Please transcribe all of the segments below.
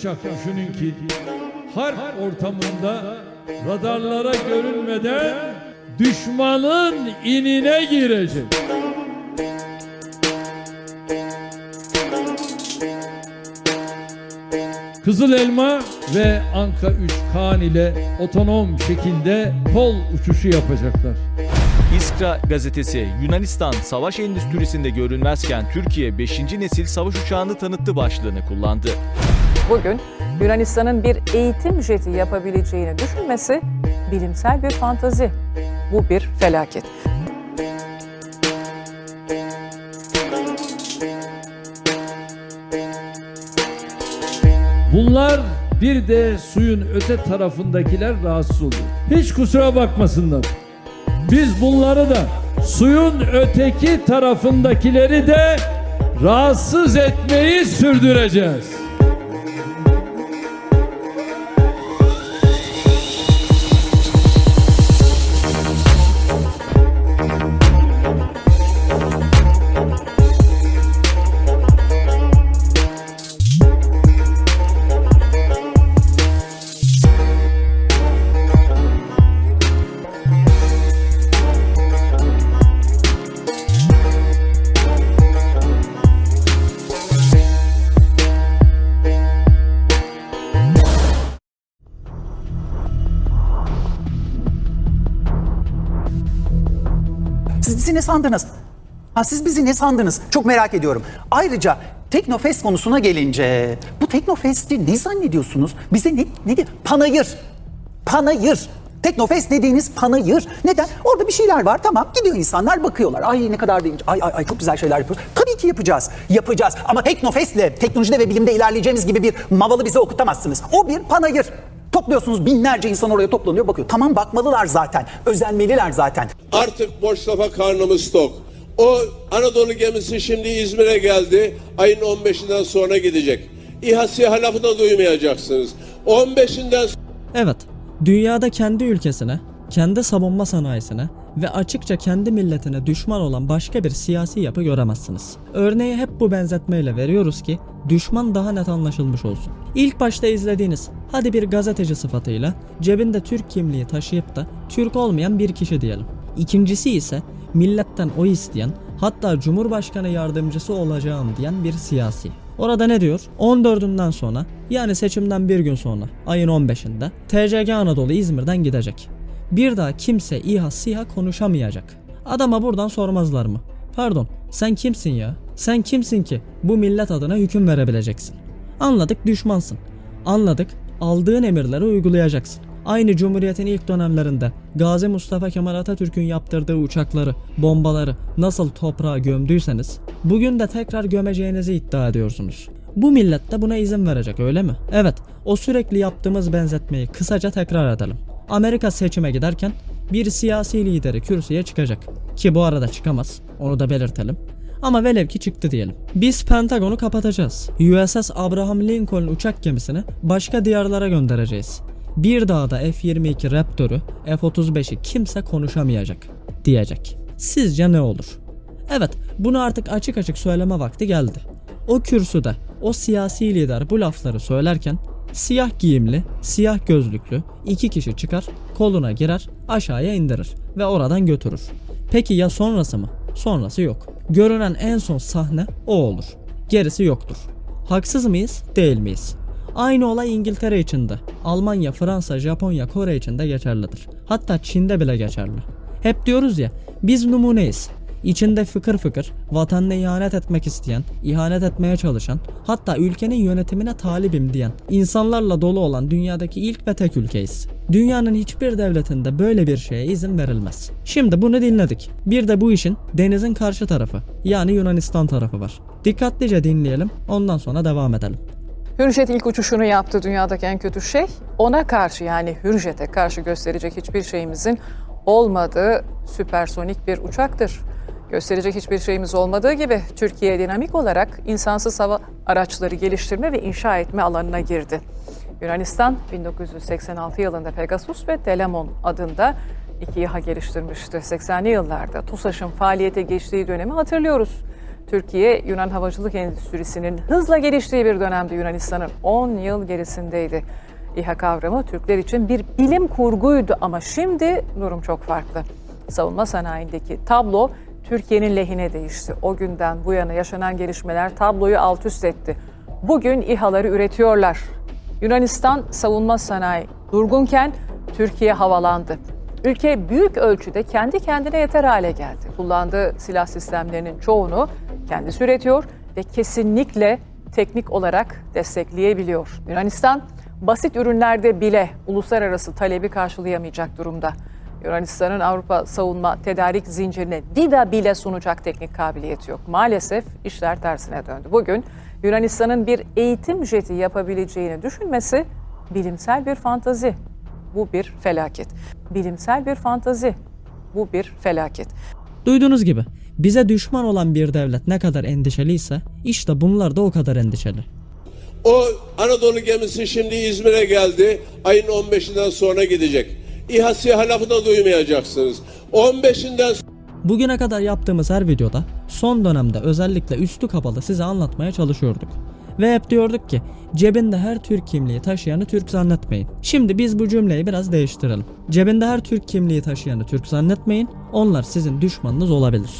uçak düşünün ki harp ortamında radarlara görünmeden düşmanın inine girecek. Kızıl Elma ve Anka 3 Kaan ile otonom şekilde kol uçuşu yapacaklar. İskra gazetesi Yunanistan savaş endüstrisinde görünmezken Türkiye 5. nesil savaş uçağını tanıttı başlığını kullandı. Bugün Yunanistan'ın bir eğitim jeti yapabileceğini düşünmesi bilimsel bir fantazi. Bu bir felaket. Bunlar bir de suyun öte tarafındakiler rahatsız oluyor. Hiç kusura bakmasınlar. Biz bunları da suyun öteki tarafındakileri de rahatsız etmeyi sürdüreceğiz. Bizi ne sandınız? Ha siz bizi ne sandınız? Çok merak ediyorum. Ayrıca Teknofest konusuna gelince bu Teknofest'i ne zannediyorsunuz? Bize ne ne diyor? Panayır. Panayır. Teknofest dediğiniz panayır. Neden? Orada bir şeyler var tamam gidiyor insanlar bakıyorlar. Ay ne kadar da ilginç. Ay ay ay çok güzel şeyler yapıyoruz. Tabii ki yapacağız. Yapacağız. Ama Teknofest'le teknolojide ve bilimde ilerleyeceğimiz gibi bir mavalı bize okutamazsınız. O bir panayır. Topluyorsunuz binlerce insan oraya toplanıyor bakıyor. Tamam bakmalılar zaten. Özenmeliler zaten. Artık boş lafa karnımız tok. O Anadolu gemisi şimdi İzmir'e geldi. Ayın 15'inden sonra gidecek. İHA SİHA lafı da duymayacaksınız. 15'inden Evet, dünyada kendi ülkesine, kendi savunma sanayisine ve açıkça kendi milletine düşman olan başka bir siyasi yapı göremezsiniz. Örneği hep bu benzetmeyle veriyoruz ki düşman daha net anlaşılmış olsun. İlk başta izlediğiniz hadi bir gazeteci sıfatıyla cebinde Türk kimliği taşıyıp da Türk olmayan bir kişi diyelim. İkincisi ise milletten oy isteyen hatta Cumhurbaşkanı yardımcısı olacağım diyen bir siyasi. Orada ne diyor? 14'ünden sonra yani seçimden bir gün sonra ayın 15'inde TCG Anadolu İzmir'den gidecek. Bir daha kimse İHA SİHA konuşamayacak. Adama buradan sormazlar mı? Pardon sen kimsin ya? Sen kimsin ki bu millet adına hüküm verebileceksin? Anladık düşmansın. Anladık aldığın emirleri uygulayacaksın. Aynı Cumhuriyet'in ilk dönemlerinde Gazi Mustafa Kemal Atatürk'ün yaptırdığı uçakları, bombaları nasıl toprağa gömdüyseniz bugün de tekrar gömeceğinizi iddia ediyorsunuz. Bu millet de buna izin verecek öyle mi? Evet, o sürekli yaptığımız benzetmeyi kısaca tekrar edelim. Amerika seçime giderken bir siyasi lideri kürsüye çıkacak. Ki bu arada çıkamaz, onu da belirtelim. Ama velev ki çıktı diyelim. Biz Pentagon'u kapatacağız. USS Abraham Lincoln uçak gemisini başka diyarlara göndereceğiz. Bir daha da F-22 Raptor'u, F-35'i kimse konuşamayacak diyecek. Sizce ne olur? Evet, bunu artık açık açık söyleme vakti geldi. O kürsüde o siyasi lider bu lafları söylerken siyah giyimli, siyah gözlüklü iki kişi çıkar, koluna girer, aşağıya indirir ve oradan götürür. Peki ya sonrası mı? Sonrası yok. Görünen en son sahne o olur. Gerisi yoktur. Haksız mıyız? Değil miyiz? Aynı olay İngiltere için de. Almanya, Fransa, Japonya, Kore için de geçerlidir. Hatta Çin'de bile geçerli. Hep diyoruz ya, biz numuneyiz. İçinde fıkır fıkır, vatanına ihanet etmek isteyen, ihanet etmeye çalışan, hatta ülkenin yönetimine talibim diyen insanlarla dolu olan dünyadaki ilk ve tek ülkeyiz. Dünyanın hiçbir devletinde böyle bir şeye izin verilmez. Şimdi bunu dinledik. Bir de bu işin denizin karşı tarafı, yani Yunanistan tarafı var. Dikkatlice dinleyelim, ondan sonra devam edelim. Hürjet ilk uçuşunu yaptı dünyadaki en kötü şey. Ona karşı yani Hürjet'e karşı gösterecek hiçbir şeyimizin olmadığı süpersonik bir uçaktır. Gösterecek hiçbir şeyimiz olmadığı gibi Türkiye dinamik olarak insansız hava araçları geliştirme ve inşa etme alanına girdi. Yunanistan 1986 yılında Pegasus ve Telemon adında iki İHA geliştirmişti. 80'li yıllarda TUSAŞ'ın faaliyete geçtiği dönemi hatırlıyoruz. Türkiye, Yunan havacılık endüstrisinin hızla geliştiği bir dönemde Yunanistan'ın 10 yıl gerisindeydi. İHA kavramı Türkler için bir bilim kurguydu ama şimdi durum çok farklı. Savunma sanayindeki tablo Türkiye'nin lehine değişti. O günden bu yana yaşanan gelişmeler tabloyu alt üst etti. Bugün İHA'ları üretiyorlar. Yunanistan savunma sanayi durgunken Türkiye havalandı. Ülke büyük ölçüde kendi kendine yeter hale geldi. Kullandığı silah sistemlerinin çoğunu kendisi üretiyor ve kesinlikle teknik olarak destekleyebiliyor. Yunanistan basit ürünlerde bile uluslararası talebi karşılayamayacak durumda. Yunanistan'ın Avrupa savunma tedarik zincirine vida bile sunacak teknik kabiliyeti yok. Maalesef işler tersine döndü. Bugün Yunanistan'ın bir eğitim jeti yapabileceğini düşünmesi bilimsel bir fantazi. Bu bir felaket. Bilimsel bir fantazi. Bu bir felaket. Duyduğunuz gibi bize düşman olan bir devlet ne kadar endişeliyse işte bunlar da o kadar endişeli. O Anadolu gemisi şimdi İzmir'e geldi. Ayın 15'inden sonra gidecek. İHA SİHA lafı da duymayacaksınız. 15'inden Bugüne kadar yaptığımız her videoda son dönemde özellikle üstü kapalı size anlatmaya çalışıyorduk. Ve hep diyorduk ki cebinde her Türk kimliği taşıyanı Türk zannetmeyin. Şimdi biz bu cümleyi biraz değiştirelim. Cebinde her Türk kimliği taşıyanı Türk zannetmeyin. Onlar sizin düşmanınız olabilir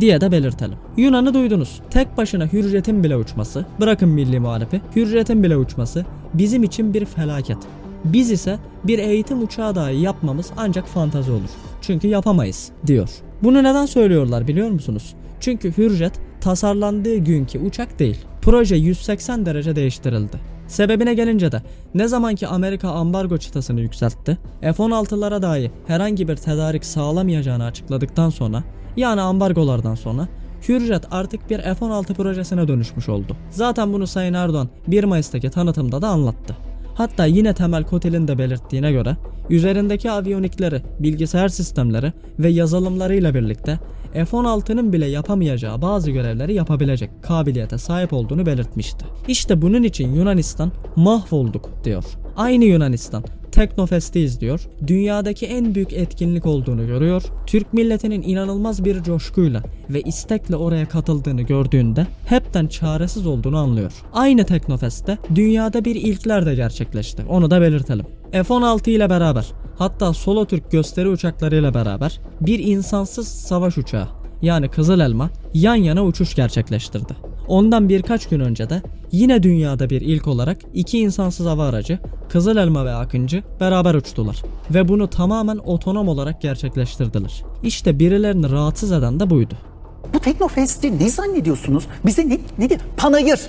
diye de belirtelim. Yunan'ı duydunuz. Tek başına hürriyetin bile uçması, bırakın milli muharebi, hürriyetin bile uçması bizim için bir felaket. Biz ise bir eğitim uçağı dahi yapmamız ancak fantazi olur. Çünkü yapamayız diyor. Bunu neden söylüyorlar biliyor musunuz? Çünkü Hürjet tasarlandığı günkü uçak değil. Proje 180 derece değiştirildi. Sebebine gelince de ne zamanki Amerika ambargo çıtasını yükseltti, F-16'lara dahi herhangi bir tedarik sağlamayacağını açıkladıktan sonra yani ambargolardan sonra Hürjet artık bir F-16 projesine dönüşmüş oldu. Zaten bunu Sayın Erdoğan 1 Mayıs'taki tanıtımda da anlattı. Hatta yine Temel Kotel'in de belirttiğine göre üzerindeki aviyonikleri, bilgisayar sistemleri ve yazılımlarıyla birlikte F-16'nın bile yapamayacağı bazı görevleri yapabilecek kabiliyete sahip olduğunu belirtmişti. İşte bunun için Yunanistan mahvolduk diyor. Aynı Yunanistan Teknofest'i izliyor, dünyadaki en büyük etkinlik olduğunu görüyor, Türk milletinin inanılmaz bir coşkuyla ve istekle oraya katıldığını gördüğünde hepten çaresiz olduğunu anlıyor. Aynı Teknofest'te dünyada bir ilkler de gerçekleşti, onu da belirtelim. F-16 ile beraber hatta Solo Türk gösteri uçaklarıyla beraber bir insansız savaş uçağı yani Kızıl Elma yan yana uçuş gerçekleştirdi. Ondan birkaç gün önce de yine dünyada bir ilk olarak iki insansız hava aracı Kızıl Elma ve Akıncı beraber uçtular ve bunu tamamen otonom olarak gerçekleştirdiler. İşte birilerini rahatsız eden de buydu. Bu Teknofest'i ne zannediyorsunuz? Bize ne, ne diyor? Panayır.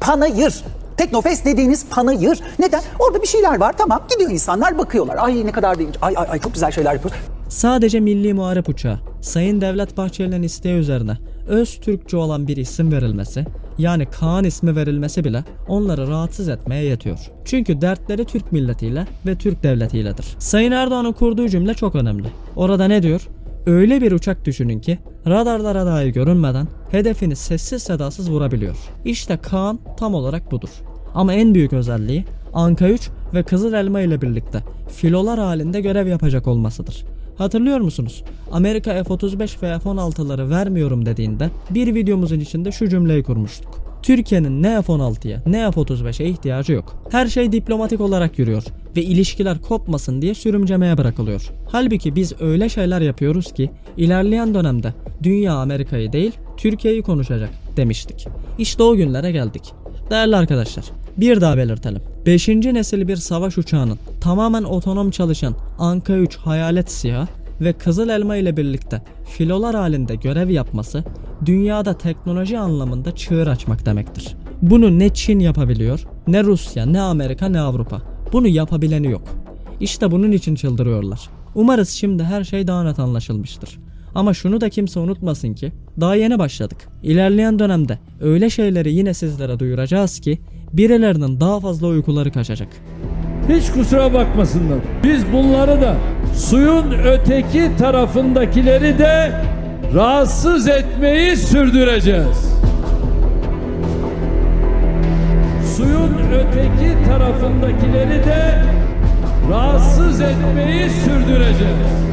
Panayır. Teknofest dediğiniz panayır. Neden? Orada bir şeyler var tamam gidiyor insanlar bakıyorlar. Ay ne kadar değil. Ay ay ay çok güzel şeyler yapıyoruz. Sadece Milli Muharip Uçağı, Sayın Devlet Bahçeli'nin isteği üzerine öz Türkçe olan bir isim verilmesi, yani Kaan ismi verilmesi bile onları rahatsız etmeye yetiyor. Çünkü dertleri Türk milletiyle ve Türk devletiyledir. Sayın Erdoğan'ın kurduğu cümle çok önemli. Orada ne diyor? Öyle bir uçak düşünün ki radarlara dahi görünmeden hedefini sessiz sedasız vurabiliyor. İşte Kaan tam olarak budur. Ama en büyük özelliği Anka 3 ve Kızıl Elma ile birlikte filolar halinde görev yapacak olmasıdır. Hatırlıyor musunuz? Amerika F-35 ve F-16'ları vermiyorum dediğinde bir videomuzun içinde şu cümleyi kurmuştuk. Türkiye'nin ne F-16'ya ne F-35'e ihtiyacı yok. Her şey diplomatik olarak yürüyor ve ilişkiler kopmasın diye sürümcemeye bırakılıyor. Halbuki biz öyle şeyler yapıyoruz ki ilerleyen dönemde dünya Amerika'yı değil Türkiye'yi konuşacak demiştik. İşte o günlere geldik. Değerli arkadaşlar, bir daha belirtelim. 5. nesil bir savaş uçağının tamamen otonom çalışan Anka 3 Hayalet Siyah ve Kızıl Elma ile birlikte filolar halinde görev yapması dünyada teknoloji anlamında çığır açmak demektir. Bunu ne Çin yapabiliyor, ne Rusya, ne Amerika, ne Avrupa. Bunu yapabileni yok. İşte bunun için çıldırıyorlar. Umarız şimdi her şey daha net anlaşılmıştır. Ama şunu da kimse unutmasın ki daha yeni başladık. İlerleyen dönemde öyle şeyleri yine sizlere duyuracağız ki birilerinin daha fazla uykuları kaçacak. Hiç kusura bakmasınlar. Biz bunları da suyun öteki tarafındakileri de rahatsız etmeyi sürdüreceğiz. Suyun öteki tarafındakileri de rahatsız etmeyi sürdüreceğiz.